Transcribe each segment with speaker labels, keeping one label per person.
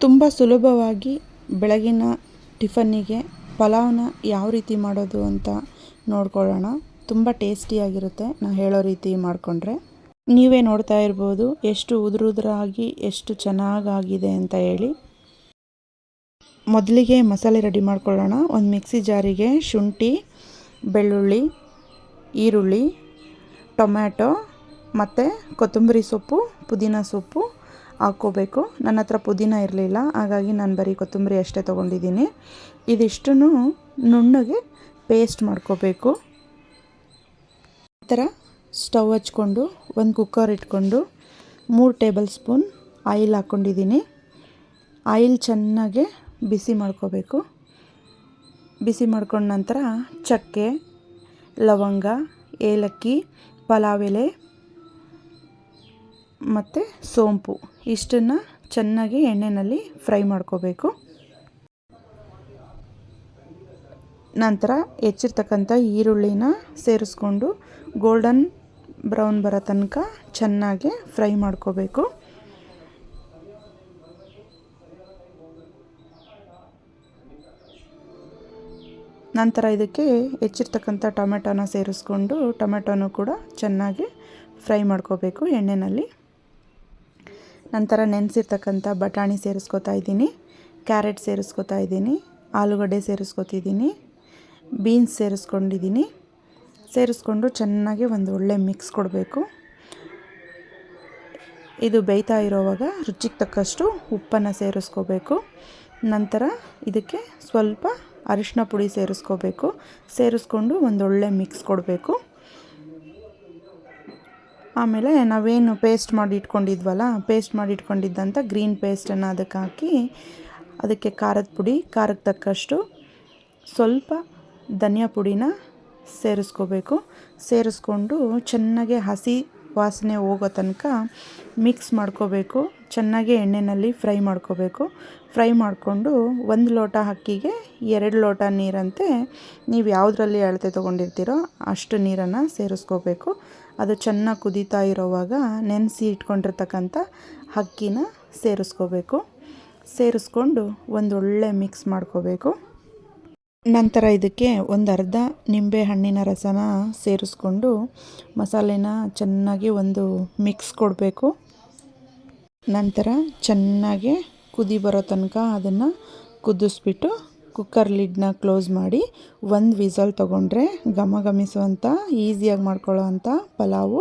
Speaker 1: ತುಂಬ ಸುಲಭವಾಗಿ ಬೆಳಗಿನ ಟಿಫನ್ನಿಗೆ ಪಲಾವ್ನ ಯಾವ ರೀತಿ ಮಾಡೋದು ಅಂತ ನೋಡ್ಕೊಳ್ಳೋಣ. ತುಂಬ ಟೇಸ್ಟಿಯಾಗಿರುತ್ತೆ ನಾನು ಹೇಳೋ ರೀತಿ ಮಾಡಿಕೊಂಡ್ರೆ. ನೀವೇ ನೋಡ್ತಾ ಇರ್ಬೋದು ಎಷ್ಟು ಉದುರುದ್ರಾಗಿ, ಎಷ್ಟು ಚೆನ್ನಾಗಾಗಿದೆ ಅಂತ ಹೇಳಿ. ಮೊದಲಿಗೆ ಮಸಾಲೆ ರೆಡಿ ಮಾಡ್ಕೊಳ್ಳೋಣ. ಒಂದು ಮಿಕ್ಸಿ ಜಾರಿಗೆ ಶುಂಠಿ, ಬೆಳ್ಳುಳ್ಳಿ, ಈರುಳ್ಳಿ, ಟೊಮ್ಯಾಟೊ ಮತ್ತು ಕೊತ್ತಂಬರಿ ಸೊಪ್ಪು, ಪುದೀನ ಸೊಪ್ಪು ಹಾಕ್ಕೋಬೇಕು. ನನ್ನ ಹತ್ರ ಪುದೀನ ಇರಲಿಲ್ಲ, ಹಾಗಾಗಿ ನಾನು ಬರೀ ಕೊತ್ತಂಬರಿ ಅಷ್ಟೇ ತೊಗೊಂಡಿದ್ದೀನಿ. ಇದಿಷ್ಟನ್ನು ನುಣ್ಣಗೆ ಪೇಸ್ಟ್ ಮಾಡ್ಕೋಬೇಕು. ಈ ಥರ ಸ್ಟವ್ ಹಚ್ಕೊಂಡು, ಒಂದು ಕುಕ್ಕರ್ ಇಟ್ಕೊಂಡು, ಮೂರು ಟೇಬಲ್ ಸ್ಪೂನ್ ಆಯಿಲ್ ಹಾಕ್ಕೊಂಡಿದ್ದೀನಿ. ಆಯಿಲ್ ಚೆನ್ನಾಗೆ ಬಿಸಿ ಮಾಡ್ಕೋಬೇಕು. ಬಿಸಿ ಮಾಡ್ಕೊಂಡ ನಂತರ ಚಕ್ಕೆ, ಲವಂಗ, ಏಲಕ್ಕಿ, ಪಲಾವ್ ಎಲೆ ಮತ್ತು ಸೋಂಪು. ಇಷ್ಟನ್ನು ಚೆನ್ನಾಗಿ ಎಣ್ಣೆಯಲ್ಲಿ ಫ್ರೈ ಮಾಡ್ಕೋಬೇಕು. ನಂತರ ಹೆಚ್ಚಿರ್ತಕ್ಕಂಥ ಈರುಳ್ಳಿನ ಸೇರಿಸ್ಕೊಂಡು ಗೋಲ್ಡನ್ ಬ್ರೌನ್ ಬರೋ ತನಕ ಚೆನ್ನಾಗಿ ಫ್ರೈ ಮಾಡ್ಕೋಬೇಕು. ನಂತರ ಇದಕ್ಕೆ ಹೆಚ್ಚಿರ್ತಕ್ಕಂಥ ಟೊಮೆಟೊನ ಸೇರಿಸ್ಕೊಂಡು ಟೊಮೆಟೊನೂ ಕೂಡ ಚೆನ್ನಾಗಿ ಫ್ರೈ ಮಾಡ್ಕೋಬೇಕು ಎಣ್ಣೆಯಲ್ಲಿ ನಂತರ ನೆನೆಸಿರ್ತಕ್ಕಂಥ ಬಟಾಣಿ ಸೇರಿಸ್ಕೊತಾ ಇದ್ದೀನಿ, ಕ್ಯಾರೆಟ್ ಸೇರಿಸ್ಕೊತಾ ಇದ್ದೀನಿ, ಆಲೂಗಡ್ಡೆ ಸೇರಿಸ್ಕೊತಿದ್ದೀನಿ ಬೀನ್ಸ್ ಸೇರಿಸ್ಕೊಂಡಿದ್ದೀನಿ. ಸೇರಿಸ್ಕೊಂಡು ಚೆನ್ನಾಗಿ ಒಂದು ಒಳ್ಳೆ ಮಿಕ್ಸ್ ಕೊಡಬೇಕು. ಇದು ಬೇಯ್ತಾ ಇರೋವಾಗ ರುಚಿಗೆ ತಕ್ಕಷ್ಟು ಉಪ್ಪನ್ನು ಸೇರಿಸ್ಕೋಬೇಕು. ನಂತರ ಇದಕ್ಕೆ ಸ್ವಲ್ಪ ಅರಿಶಿನ ಪುಡಿ ಸೇರಿಸ್ಕೋಬೇಕು. ಸೇರಿಸ್ಕೊಂಡು ಒಂದೊಳ್ಳೆ ಮಿಕ್ಸ್ ಕೊಡಬೇಕು. ಆಮೇಲೆ ನಾವೇನು ಪೇಸ್ಟ್ ಮಾಡಿ ಇಟ್ಕೊಂಡಿದ್ವಲ್ಲ ಪೇಸ್ಟ್ ಮಾಡಿ ಇಟ್ಕೊಂಡಿದ್ದಂಥ ಗ್ರೀನ್ ಪೇಸ್ಟನ್ನು ಅದಕ್ಕೆ ಹಾಕಿ, ಅದಕ್ಕೆ ಖಾರದ ಪುಡಿ, ಖಾರಕ್ಕೆ ತಕ್ಕಷ್ಟು ಸ್ವಲ್ಪ ಧನಿಯಾ ಪುಡಿನ ಸೇರಿಸ್ಕೋಬೇಕು. ಸೇರಿಸ್ಕೊಂಡು ಚೆನ್ನಾಗಿ ಹಸಿ ವಾಸನೆ ಹೋಗೋ ತನಕ ಮಿಕ್ಸ್ ಮಾಡ್ಕೋಬೇಕು. ಚೆನ್ನಾಗಿ ಎಣ್ಣೆಯಲ್ಲಿ ಫ್ರೈ ಮಾಡ್ಕೋಬೇಕು. ಫ್ರೈ ಮಾಡಿಕೊಂಡು ಒಂದು ಲೋಟ ಅಕ್ಕಿಗೆ ಎರಡು ಲೋಟ ನೀರಂತೆ ನೀವು ಯಾವುದರಲ್ಲಿ ಅಳತೆ ತೊಗೊಂಡಿರ್ತೀರೋ ಅಷ್ಟು ನೀರನ್ನು ಸೇರಿಸ್ಕೋಬೇಕು. ಅದು ಚೆನ್ನಾಗಿ ಕುದೀತಾ ಇರೋವಾಗ ನೆನೆಸಿ ಇಟ್ಕೊಂಡಿರ್ತಕ್ಕಂಥ ಅಕ್ಕಿನ ಸೇರಿಸ್ಕೋಬೇಕು. ಸೇರಿಸ್ಕೊಂಡು ಒಂದೊಳ್ಳೆ ಮಿಕ್ಸ್ ಮಾಡ್ಕೋಬೇಕು. ನಂತರ ಇದಕ್ಕೆ ಒಂದು ಅರ್ಧ ನಿಂಬೆ ಹಣ್ಣಿನ ರಸನ ಸೇರಿಸ್ಕೊಂಡು ಮಸಾಲೆನ ಚೆನ್ನಾಗಿ ಒಂದು ಮಿಕ್ಸ್ ಕೊಡಬೇಕು. ನಂತರ ಚೆನ್ನಾಗಿ ಕುದಿ ಬರೋ ತನಕ ಅದನ್ನು ಕುದಿಸ್ಬಿಟ್ಟು ಕುಕ್ಕರ್ ಲಿಡ್ನ ಕ್ಲೋಸ್ ಮಾಡಿ ಒಂದು ವಿಸಲ್ ತೊಗೊಂಡ್ರೆ ಘಮ ಘಮಿಸುವಂಥ ಈಸಿಯಾಗಿ ಮಾಡ್ಕೊಳ್ಳೋ ಅಂಥ ಪಲಾವು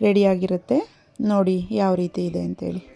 Speaker 1: ರೆಡಿಯಾಗಿರುತ್ತೆ ನೋಡಿ ಯಾವ ರೀತಿ ಇದೆ ಅಂತೇಳಿ.